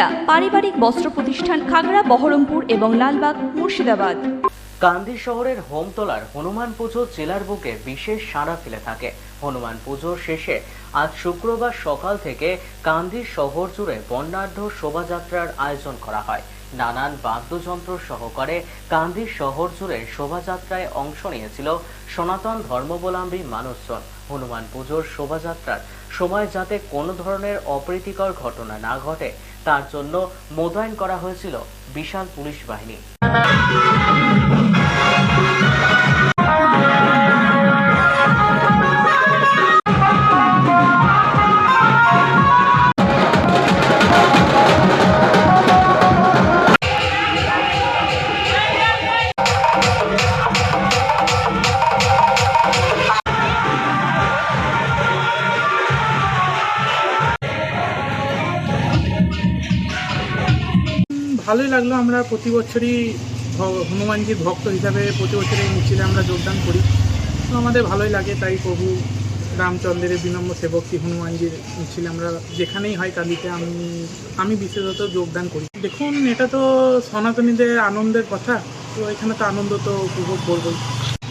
সুনিতা পারিবারিক বস্ত্র প্রতিষ্ঠান খাগড়া, বহরমপুর এবং লালবাগ, মুর্শিদাবাদ। কান্দি শহরের হোমতলার হনুমান পুজো জেলার বুকে বিশেষ সাড়া ফেলে থাকে। হনুমান পুজোর শেষে আজ শুক্রবার সকাল থেকে কান্দি শহর জুড়ে বর্ণাঢ্য শোভাযাত্রার আয়োজন করা হয়। নানান বাদ্যযন্ত্র সহকারে কান্দি শহর জুড়ে শোভাযাত্রায় অংশ নিয়েছিল সনাতন ধর্মাবলম্বী মানুষজন। হনুমান পুজোর শোভাযাত্রার সময় যাতে কোনো ধরনের অপ্রীতিকর ঘটনা না ঘটে, তার জন্য মোতায়েন করা হয়েছিল বিশাল পুলিশ বাহিনী। ভালোই লাগল, আমরা প্রতি বছরই হনুমানজির ভক্ত হিসাবে প্রতি বছরই মিছিলে আমরা যোগদান করি। তো আমাদের ভালোই লাগে, তাই প্রভু রামচন্দ্রের বিনম্র সেবকী হনুমানজির মিছিলে আমরা যেখানেই হয় কালিতে আমি আমি বিশেষত যোগদান করি। দেখুন, এটা তো সনাতনীদের আনন্দের কথা, তো এখানে তো আনন্দ তো উপভোগ করবোই।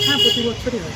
হ্যাঁ প্রতি বছরই হয়।